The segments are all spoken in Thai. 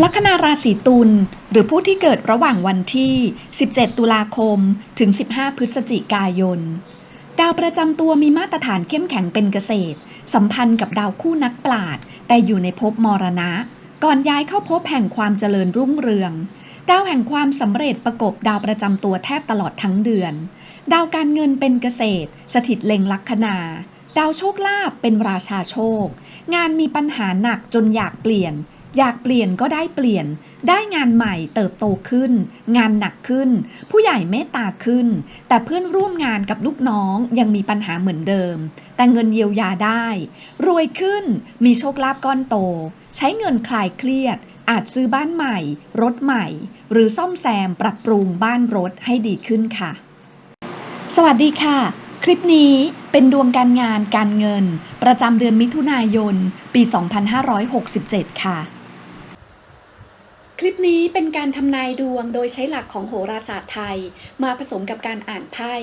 ลัคนาราศีตุลหรือผู้ที่เกิดระหว่างวันที่ 17 ตุลาคม ถึง 15 พฤศจิกายน ดาวประจำตัวมีมาตรฐานเข้มแข็งเป็นเกษตร สัมพันธ์กับดาวคู่นักปราดแต่อยู่ในภพมรณะ ก่อนย้ายเข้าภพแห่งความเจริญรุ่งเรือง ดาวแห่งความสำเร็จประกบดาวประจำตัวแทบตลอดทั้งเดือน ดาวการเงินเป็นเกษตร สถิตเล็งลัคนาดาวโชคลาภเป็นราชาโชค งานมีปัญหาหนักจนอยากเปลี่ยน อยากเปลี่ยนก็ได้เปลี่ยน ได้งานใหม่เติบโตขึ้น งานหนักขึ้น ผู้ใหญ่เมตตาขึ้น แต่เพื่อนร่วมงานกับลูกน้องยังมีปัญหาเหมือนเดิม แต่เงินเยียวยาได้ รวยขึ้น มีโชคลาภก้อนโต ใช้เงินคลายเครียด อาจซื้อบ้านใหม่ รถใหม่ หรือซ่อมแซมปรับปรุงบ้านรถให้ดีขึ้นค่ะ สวัสดีค่ะคลิปนี้เป็นดวงการงานการเงิน ประจำเดือนมิถุนายน ปี 2567 ค่ะ ลิปนี้เป็นการทำนายดวงโดยใช้หลักของโหราศาสตร์ไทย มาผสมกับการอ่านไพ่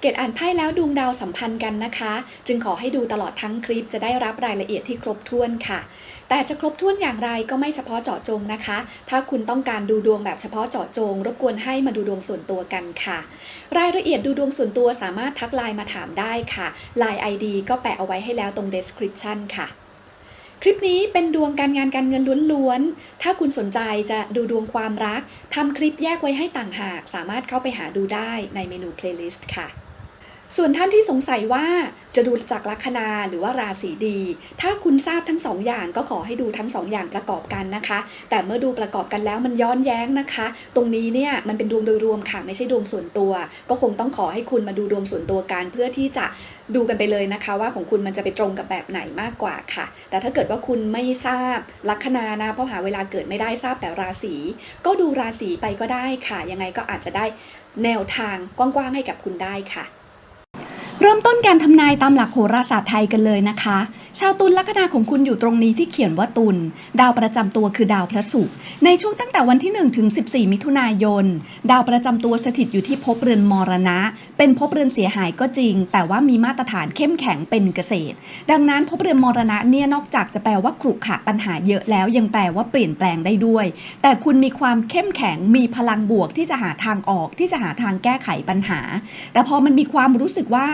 เกตอ่านไพ่แล้วดวงดาวสัมพันธ์กันนะคะ จึงขอให้ดูตลอดทั้งคลิปจะได้รับรายละเอียดที่ครบถ้วนค่ะ แต่จะครบถ้วนอย่างไรก็ไม่เฉพาะเจาะจงนะคะ ถ้าคุณต้องการดูดวงแบบเฉพาะเจาะจง รบกวนให้มาดูดวงส่วนตัวกันค่ะ รายละเอียดดูดวงส่วนตัวสามารถทักไลน์มาถามได้ค่ะ Line ID ก็แปะเอาไว้ให้แล้วตรง description ค่ะ คลิปนี้เป็นดวงการงานการเงินล้วนๆ ถ้าคุณสนใจจะดูดวงความรักทำคลิปแยกไว้ให้ต่างหาก สามารถเข้าไปหาดูได้ในเมนูเพลย์ลิสต์ค่ะ ส่วนท่านที่สงสัยว่าจะดูจากลัคนาหรือว่าราศีดี ถ้าคุณทราบทั้งสองอย่างก็ขอให้ดูทั้งสองอย่างประกอบกันนะคะ แต่เมื่อดูประกอบกันแล้วมันย้อนแย้งนะคะ ตรงนี้เนี่ยมันเป็นดวงโดยรวมค่ะไม่ใช่ดวงส่วนตัว ก็คงต้องขอให้คุณมาดูดวงส่วนตัวกันเพื่อที่จะดูกันไปเลยนะคะ ว่าของคุณมันจะไปตรงกับแบบไหนมากกว่าค่ะ แต่ถ้าเกิดว่าคุณไม่ทราบลัคนานะเพราะหาเวลาเกิดไม่ได้ทราบแต่ราศีก็ดูราศีไปก็ได้ค่ะ ยังไงก็อาจจะได้แนวทางกว้างๆให้กับคุณได้ค่ะ เริ่มต้นการทำนายตามหลักโหราศาสตร์ไทยกันเลยนะคะ ชาวตุลลัคนาของคุณอยู่ตรงนี้ที่เขียนว่าตุลดาวประจำตัวคือดาวพระศุกร์ในช่วงตั้งแต่วันที่1ถึง14 มิถุนายน ดาวประจำตัวสถิตอยู่ที่ภพเรือนมรณะ เป็นภพเรือนเสียหายก็จริง แต่ว่ามีมาตรฐานเข้มแข็งเป็นเกษตร ดังนั้นภพเรือนมรณะเนี่ยนอกจากจะแปลว่าขรุขระปัญหาเยอะแล้วยังแปลว่าเปลี่ยนแปลงได้ด้วย แต่คุณมีความเข้มแข็งมีพลังบวกที่จะหาทางออกที่จะหาทางแก้ไขปัญหา แต่พอมันมีความรู้สึกว่า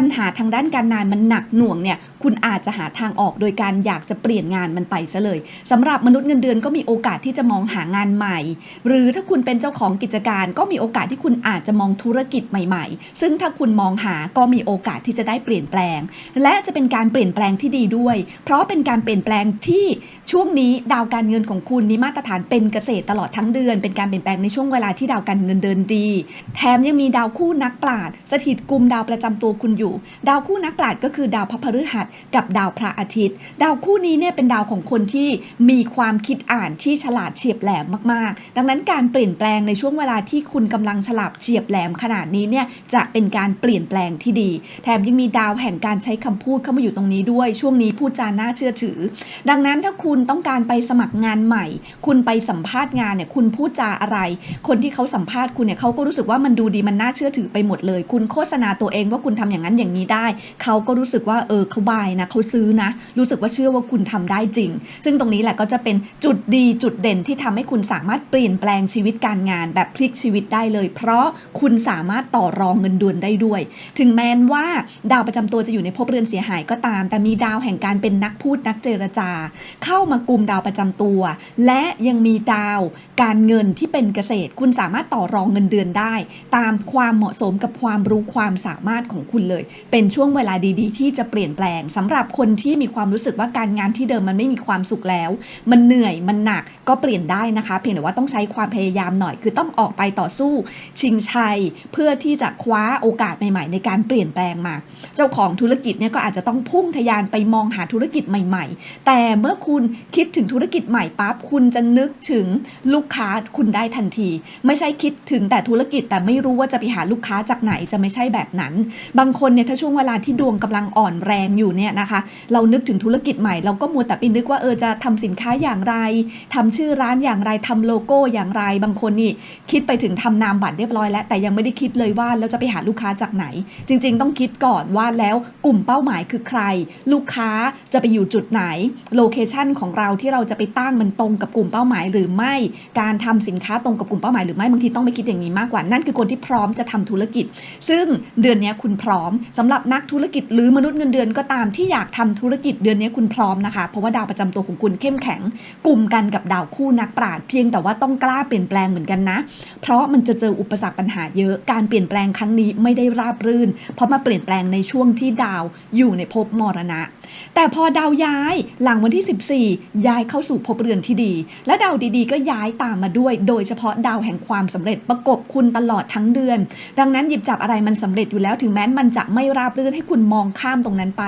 ปัญหาทางด้านการงานมันหนักหน่วงเนี่ยคุณอาจจะหาทางออกโดยการอยากจะเปลี่ยนงานมันไปซะเลยสำหรับมนุษย์เงินเดือนก็มีโอกาสที่จะมองหางานใหม่ หรือถ้าคุณเป็นเจ้าของกิจการ ก็มีโอกาสที่คุณอาจจะมองธุรกิจใหม่ ๆ ซึ่งถ้าคุณมองหาก็มีโอกาสที่จะได้เปลี่ยนแปลง และจะเป็นการเปลี่ยนแปลงที่ดีด้วย เพราะเป็นการเปลี่ยนแปลงที่ช่วงนี้ดาวการเงินของคุณมีมาตรฐานเป็นเกษตรตลอดทั้งเดือน เป็นการเปลี่ยนแปลงในช่วงเวลาที่ดาวการเงินเดินดี แถมยังมีดาวคู่นักปราชญ์สถิตกลุ่มดาวประจำตัวคุณอยู่ ดาวคู่นักปราชญ์ก็คือดาวพระพฤหัสกับดาวพระอาทิตย์ ดาวคู่นี้เนี่ยเป็นดาวของคนที่มีความคิดอ่านที่ฉลาดเฉียบแหลมมากๆ ดังนั้นการเปลี่ยนแปลงในช่วงเวลาที่คุณกำลังฉลาดเฉียบแหลมขนาดนี้เนี่ยจะเป็นการเปลี่ยนแปลงที่ดี แถมยังมีดาวแห่งการใช้คำพูดเข้ามาอยู่ตรงนี้ด้วย ช่วงนี้พูดจาน่าเชื่อถือ ดังนั้นถ้าคุณต้องการไปสมัครงานใหม่ คุณไปสัมภาษณ์งานเนี่ยคุณพูดจาอะไร คนที่เขาสัมภาษณ์คุณเนี่ยเขาก็รู้สึกว่ามันดูดีมันน่าเชื่อถือไปหมดเลย คุณโฆษณาตัวเองว่าคุณทำอย่างนั้นอย่างนี้ได้ เขาก็รู้สึกว่าเออเขาบายนะเขาซื้อนะ รู้สึกว่าเชื่อว่าคุณทำได้จริง ซึ่งตรงนี้แหละก็จะเป็นจุดดีจุดเด่นที่ทำให้คุณสามารถเปลี่ยนแปลงชีวิตการงาน แบบพลิกชีวิตได้เลย เพราะคุณสามารถต่อรองเงินเดือนได้ด้วย ถึงแม้ว่าดาวประจำตัวจะอยู่ในภพเรือนเสียหายก็ตาม แต่มีดาวแห่งการเป็นนักพูดนักเจรจา เข้ามากลุ่มดาวประจำตัว และยังมีดาวการเงินที่เป็นเกษตร คุณสามารถต่อรองเงินเดือนได้ ตามความเหมาะสมกับความรู้ความสามารถของคุณเลย เป็นช่วงเวลาดี ๆ ที่จะเปลี่ยนแปลงสำหรับคนนที่มีความรู้สึกว่าการงานที่เดิมมันไม่มีความสุขแล้ว มันเหนื่อยมันหนักก็เปลี่ยนได้นะคะ เพียงแต่ว่าต้องใช้ความพยายามหน่อย คือต้องออกไปต่อสู้ ชิงชัย เพื่อที่จะคว้าโอกาสใหม่ๆ ในการเปลี่ยนแปลงมา เจ้าของธุรกิจเนี่ยก็อาจจะต้องพุ่งทะยานไปมองหาธุรกิจใหม่ ๆ แต่เมื่อคุณคิดถึงธุรกิจใหม่ปั๊บคุณจะนึกถึงลูกค้าคุณได้ทันที ไม่ใช่คิดถึงแต่ธุรกิจแต่ไม่รู้ว่าจะไปหาลูกค้าจากไหนจะไม่ใช่แบบนั้น บางคคนเนี่ยถ้าช่วงเวลาที่ดวงกำลังอ่อนแรงอยู่เนี่ยนะคะเรานึกถึงธุรกิจใหม่ เราก็มัวแต่ไปนึกว่าเออจะทำสินค้าอย่างไรทำชื่อร้านอย่างไรทำโลโก้อย่างไร บางคนนี่คิดไปถึงทำนามบัตรเรียบร้อยแล้วแต่ยังไม่ได้คิดเลยว่าเราจะไปหาลูกค้าจากไหน จริง ๆ ต้องคิดก่อนว่าแล้วกลุ่มเป้าหมายคือใคร ลูกค้าจะไปอยู่จุดไหนโลเคชันของเราที่เราจะไปตั้งมันตรงกับกลุ่มเป้าหมายหรือไม่ การทำสินค้าตรงกับกลุ่มเป้าหมายหรือไม่บางทีต้องไปคิดอย่างนี้มากกว่านั่นคือคนที่พร้อมจะทำธุรกิจ ซึ่งเดือนนี้คุณพร้อมสำหรับนักธุรกิจหรือมนุษย์เงินเดือนก็ตามที่อยากทำธุรกิจเดือนนี้คุณพร้อมนะคะ เพราะว่าดาวประจำตัวของคุณเข้มแข็ง กลุ่มกันกับดาวคู่นักปราชญ์เพียงแต่ว่าต้องกล้าเปลี่ยนแปลงเหมือนกันนะ เพราะมันจะเจออุปสรรคปัญหาเยอะการเปลี่ยนแปลงครั้งนี้ไม่ได้ราบรื่น เพราะมาเปลี่ยนแปลงในช่วงที่ดาวอยู่ในภพมรณะ แต่พอดาวย้ายหลังวันที่ 14 ย้ายเข้าสู่ภพเรือนที่ดี และดาวดีๆ ก็ย้ายตามมาด้วย โดยเฉพาะดาวแห่งความสำเร็จประกบคุณตลอดทั้งเดือน ดังนั้นหยิบจับอะไรมันสำเร็จอยู่แล้วถึงแม้มันจะไม่ราบรื่นให้คุณมองข้ามตรงนั้นไป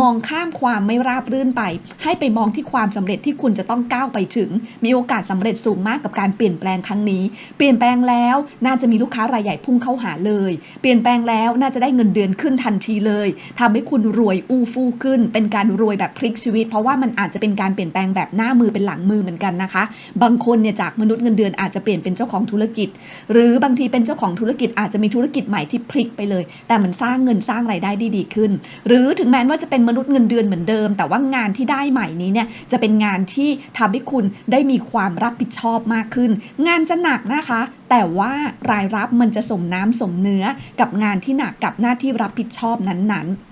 มองข้ามความไม่ราบรื่นไป ให้ไปมองที่ความสำเร็จที่คุณจะต้องก้าวไปถึง มีโอกาสสำเร็จสูงมากกับการเปลี่ยนแปลงครั้งนี้ เปลี่ยนแปลงแล้วน่าจะมีลูกค้ารายใหญ่พุ่งเข้าหาเลย เปลี่ยนแปลงแล้วน่าจะได้เงินเดือนขึ้นทันทีเลยทำให้คุณรวยอู้ฟู่ขึ้น เป็นการรวยแบบพลิกชีวิต เพราะว่ามันอาจจะเป็นการเปลี่ยนแปลงแบบหน้ามือเป็นหลังมือเหมือนกันนะคะ บางคนเนี่ยจากมนุษย์เงินเดือนอาจจะเปลี่ยนเป็นเจ้าของธุรกิจ หรือบางทีเป็นเจ้าของธุรกิจอาจจะมีธุรกิจใหม่ที่พลิกไปเลย แต่มันสร้างเงินสร้างรายได้ด้ดีขึ้น หรือถึงแม้ว่าจะเป็นมนุษย์เงินเดือนเหมือนเดิม แต่ว่างานที่ได้ใหม่นี้เนี่ยจะเป็นงานที่ทำให้คุณได้มีความรับผิดชอบมากขึ้น งานจะหนักนะคะ แต่ว่ารายรับมันจะสมน้ำสมเนื้อกับงานที่หนักกับหน้าที่รับผิดชอบนั้นๆ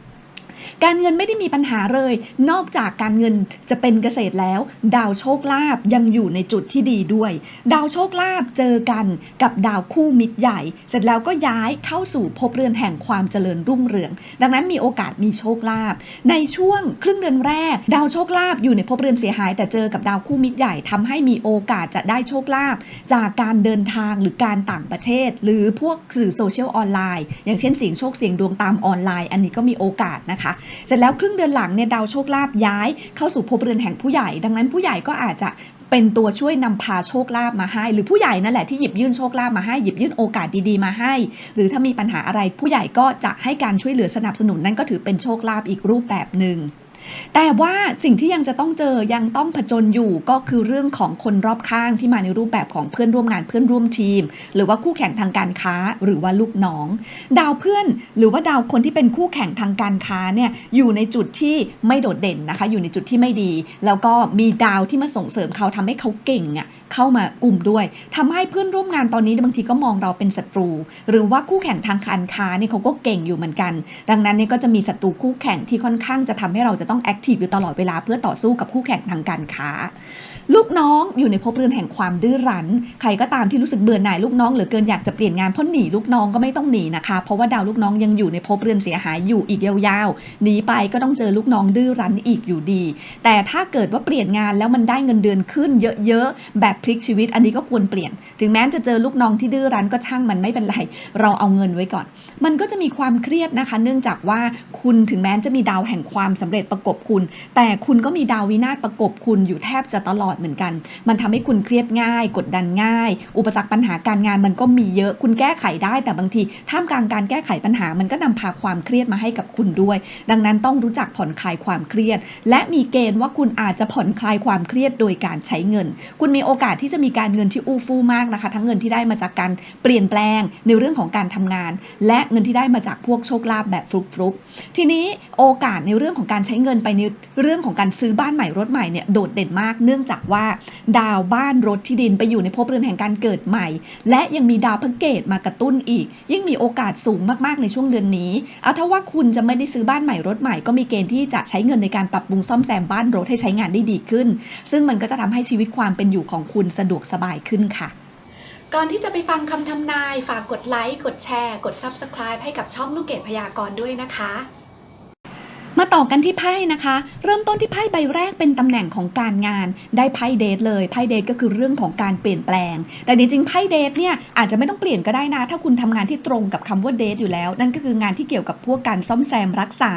การเงินไม่ได้มีปัญหาเลย นอกจากการเงินจะเป็นเกษตรแล้ว ดาวโชคลาภยังอยู่ในจุดที่ดีด้วย ดาวโชคลาภเจอกันกับดาวคู่มิตรใหญ่ เสร็จแล้วก็ย้ายเข้าสู่ภพเรือนแห่งความเจริญรุ่งเรือง ดังนั้นมีโอกาสมีโชคลาภในช่วงครึ่งเดือนแรก ดาวโชคลาภอยู่ในภพเรือนเสียหาย แต่เจอกับดาวคู่มิตรใหญ่ทำให้มีโอกาสจะได้โชคลาภจากการเดินทางหรือการต่างประเทศ หรือพวกสื่อโซเชียลออนไลน์ อย่างเช่นเสียงโชคเสียงดวงตามออนไลน์ อันนี้ก็มีโอกาสนะคะเสร็จแล้วครึ่งเดือนหลังเนี่ยดาวโชคลาภย้ายเข้าสู่ภพเรือนแห่งผู้ใหญ่ ดังนั้นผู้ใหญ่ก็อาจจะเป็นตัวช่วยนำพาโชคลาภมาให้ หรือผู้ใหญ่นั่นแหละที่หยิบยื่นโชคลาภมาให้หยิบยื่นโอกาสดีๆมาให้ หรือถ้ามีปัญหาอะไรผู้ใหญ่ก็จะให้การช่วยเหลือสนับสนุนนั่นก็ถือเป็นโชคลาภอีกรูปแบบหนึ่ง แต่ว่าสิ่งที่ยังจะต้องเจอยังต้องผจญอยู่ก็คือเรื่องของคนรอบข้างที่มาในรูปแบบของเพื่อนร่วมงานเพื่อนร่วมทีม หรือว่าคู่แข่งทางการค้าหรือว่าลูกน้อง ดาวเพื่อนหรือว่าดาวคนที่เป็นคู่แข่งทางการค้าเนี่ยอยู่ในจุดที่ไม่โดดเด่นนะคะ อยู่ในจุดที่ไม่ดี แล้วก็มีดาวที่มาส่งเสริมเขาทำให้เขาเก่งอะเข้ามากลุ่มด้วยทำให้เพื่อนร่วมงานตอนนี้บางทีก็มองเราเป็นศัตรู หรือว่าคู่แข่งทางการค้าเนี่ยเขาก็เก่งอยู่เหมือนกัน ดังนั้นเนี่ยก็จะมีศัตรูคู่แข่งที่ค่อนข้างจะทำให้เราจะต้องแอคทีฟอยู่ตลอดเวลาเพื่อต่อสู้กับคู่แข่งทางการค้า ลูกน้องอยู่ในภพเรือนแห่งความดื้อรั้น ใครก็ตามที่รู้สึกเบื่อหน่ายลูกน้องเหลือเกินอยากจะเปลี่ยนงานเพราะหนีลูกน้องก็ไม่ต้องหนีนะคะ เพราะว่าดาวลูกน้องยังอยู่ในภพเรือนเสียหายอยู่อีกยาวๆหนีไปก็ต้องเจอลูกน้องดื้อรั้นอีกอยู่ดี แต่ถ้าเกิดว่าเปลี่ยนงานแล้วมันได้เงินเดือนขึ้นเยอะๆแบบพลิกชีวิตอันนี้ก็ควรเปลี่ยน ถึงแม้จะเจอลูกน้องที่ดื้อรั้นก็ช่างมันไม่เป็นไร เราเอาเงินไว้ก่อน มันก็จะมีความเครียดนะคะ เนื่องจากว่าคุณถึงแม้จะมีดาวแห่งความสำเร็จประกบคุณ แต่คุณก็มีดาววินาศประกบคุณอยู่แทบจะตลอดเหมือนกัน มันทำให้คุณเครียดง่าย กดดันง่าย อุปสรรคปัญหาการงานมันก็มีเยอะคุณแก้ไขได้ แต่บางทีท่ามกลางการแก้ไขปัญหามันก็นำพาความเครียดมาให้กับคุณด้วย ดังนั้นต้องรู้จักผ่อนคลายความเครียด และมีเกณฑ์ว่าคุณอาจจะผ่อนคลายความเครียดโดยการใช้เงิน คุณมีโอกาสที่จะมีการเงินที่อู้ฟู่มากนะคะ ทั้งเงินที่ได้มาจากการเปลี่ยนแปลงในเรื่องของการทำงาน และเงินที่ได้มาจากพวกโชคลาภแบบฟลุกๆทีนี้โอกาสในเรื่องของการใช้เงินไปในเรื่องของการซื้อบ้านใหม่รถใหม่เนี่ยโดดเด่นมาก เนื่องจากว่า ดาวบ้านรถที่ดินไปอยู่ในภพเรือนแห่งการเกิดใหม่ และยังมีดาวพระเกตมากระตุ้นอีก ยิ่งมีโอกาสสูงมากๆในช่วงเดือนนี้ เอาถ้าว่าคุณจะไม่ได้ซื้อบ้านใหม่รถใหม่ก็มีเกณฑ์ที่จะใช้เงินในการปรับปรุงซ่อมแซมบ้านรถให้ใช้งานได้ดีขึ้น ซึ่งมันก็จะทำให้ชีวิตความเป็นอยู่ของคุณสะดวกสบายขึ้นค่ะก่อนที่จะไปฟังคำทำนาย ฝากกดไลค์ กดแชร์ กด Subscribe ให้กับช่องลูกเกดพยากรณ์ด้วยนะคะ มาต่อกันที่ไพ่นะคะ เริ่มต้นที่ไพ่ใบแรกเป็นตำแหน่งของการงาน ได้ไพ่เดทเลยไพ่เดทก็คือเรื่องของการเปลี่ยนแปลง แต่จริงๆไพ่เดทเนี่ยอาจจะไม่ต้องเปลี่ยนก็ได้นะ ถ้าคุณทำงานที่ตรงกับคำว่าเดทอยู่แล้ว นั่นก็คืองานที่เกี่ยวกับพวกการซ่อมแซมรักษา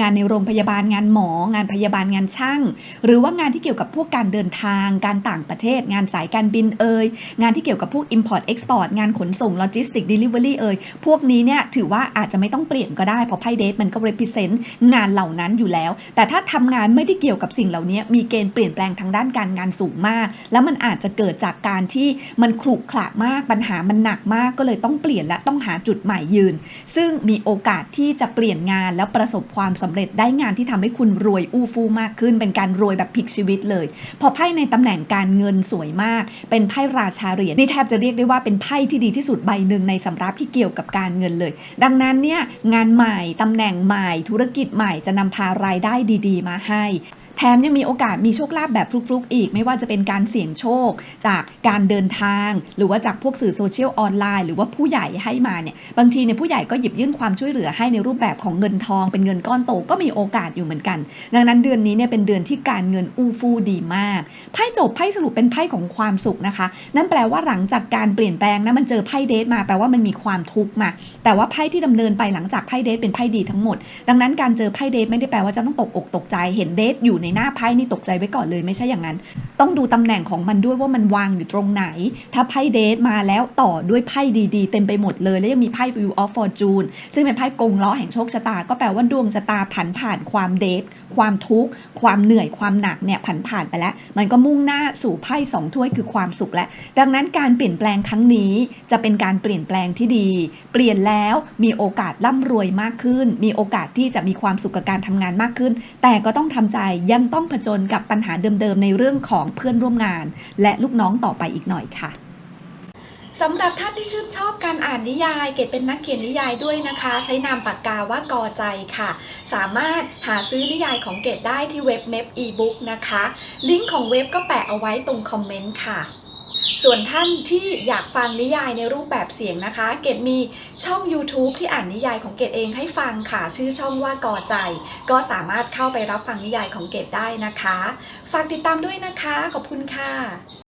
งานในโรงพยาบาลงานหมอ งานพยาบาลงานช่าง หรือว่างานที่เกี่ยวกับพวกการเดินทาง การต่างประเทศ งานสายการบินเอ่ยงานที่เกี่ยวกับพวก Import Export งานขนส่ง Logistic Delivery เอ่ยพวกนี้เนี่ยถือว่าอาจจะไม่ต้องเปลี่ยนก็ได้เพราะไพ่เดทมันก็ represent งานเหล่านั้นอยู่แล้ว แต่ถ้าทำงานไม่ได้เกี่ยวกับสิ่งเหล่านี้มีเกณฑ์เปลี่ยนแปลงทางด้านการงานสูงมาก แล้วมันอาจจะเกิดจากการที่มันขรุขระมากปัญหามันหนักมากก็เลยต้องเปลี่ยนและต้องหาจุดใหม่ยืน ซึ่งมีโอกาสที่จะเปลี่ยนงานแล้วประสบความสำเร็จได้งานที่ทำให้คุณรวยอู้ฟู่มากขึ้น เป็นการรวยแบบพลิกชีวิตเลย พอไพ่ในตำแหน่งการเงินสวยมาก เป็นไพ่ราชาเหรียญนี่แทบจะเรียกได้ว่าเป็นไพ่ที่ดีที่สุดใบหนึ่งในสำรับที่เกี่ยวกับการเงินเลย ดังนั้นเนี่ยงานใหม่ตำแหน่งใหม่ธุรกิจใหม่จะนำพารายได้ดี ๆ มาให้ แถมยังมีโอกาสมีโชคลาภแบบฟลุกๆ อีก ไม่ว่าจะเป็นการเสี่ยงโชค จากการเดินทาง หรือว่าจากพวกสื่อโซเชียลออนไลน์ หรือว่าผู้ใหญ่ให้มาเนี่ยบางทีเนี่ยผู้ใหญ่ก็หยิบยื่นความช่วยเหลือให้ในรูปแบบของเงินทองเป็นเงินก้อนโตก็มีโอกาสอยู่เหมือนกัน ดังนั้นเดือนนี้เนี่ยเป็นเดือนที่การเงินอู้ฟู่ดีมากไพ่จบไพ่สรุปเป็นไพ่ของความสุขนะคะ นั่นแปลว่าหลังจากการเปลี่ยนแปลงนะมันเจอไพ่เดทมาแปลว่ามันมีความทุกข์มา แต่ว่าไพ่ที่ดำเนินไปหลังจากไพ่เดทเป็นไพ่ดีทั้งหมด ดังนั้นการเจอไพ่เดทไม่ได้แปลว่าจะต้องตกอกตกใจเห็นเดทอยู่ในหน้าไพ่นี่ตกใจไว้ก่อนเลยไม่ใช่อย่างนั้นต้องดูตำแหน่งของมันด้วยว่ามันวางอยู่ตรงไหน ถ้าไพ่เดทมาแล้วต่อด้วยไพ่ดีๆ เต็มไปหมดเลย แล้วยังมีไพ่ View of Fortune ซึ่งเป็นไพ่กงล้อแห่งโชคชะตา ก็แปลว่าดวงชะตาผันผ่านความเดทความทุกข์ ความเหนื่อยความหนักเนี่ยผันผ่านไปแล้ว มันก็มุ่งหน้าสู่ไพ่สองถ้วยคือความสุขแล้วดังนั้นการเปลี่ยนแปลงครั้งนี้จะเป็นการเปลี่ยนแปลงที่ดี เปลี่ยนแล้วมีโอกาสร่ำรวยมากขึ้น มีโอกาสที่จะมีความสุขกับการทำงานมากขึ้น แต่ก็ต้องทำใจยังต้องผจญกับปัญหาเดิมๆในเรื่องของเพื่อนร่วมงาน และลูกน้องต่อไปอีกหน่อยค่ะสำหรับท่านที่ชื่นชอบการอ่านนิยาย เกดเป็นนักเขียนนิยายด้วยนะคะ ใช้นามปากกาว่ากอใจค่ะ สามารถหาซื้อนิยายของเกดได้ที่เว็บเม p อีบุ๊กนะคะ ลิงก์ของเว็บก็แปะเอาไว้ตรงคอมเมนต์ค่ะ ส่วนท่านที่อยากฟังนิยายในรูปแบบเสียงนะคะ เกดมีช่อง YouTube ที่อ่านนิยายของเกดเองให้ฟังค่ะ ชื่อช่องว่ากอใจ ก็สามารถเข้าไปรับฟังนิยายของเกดได้นะคะ ฝากติดตามด้วยนะคะ ขอบคุณค่ะ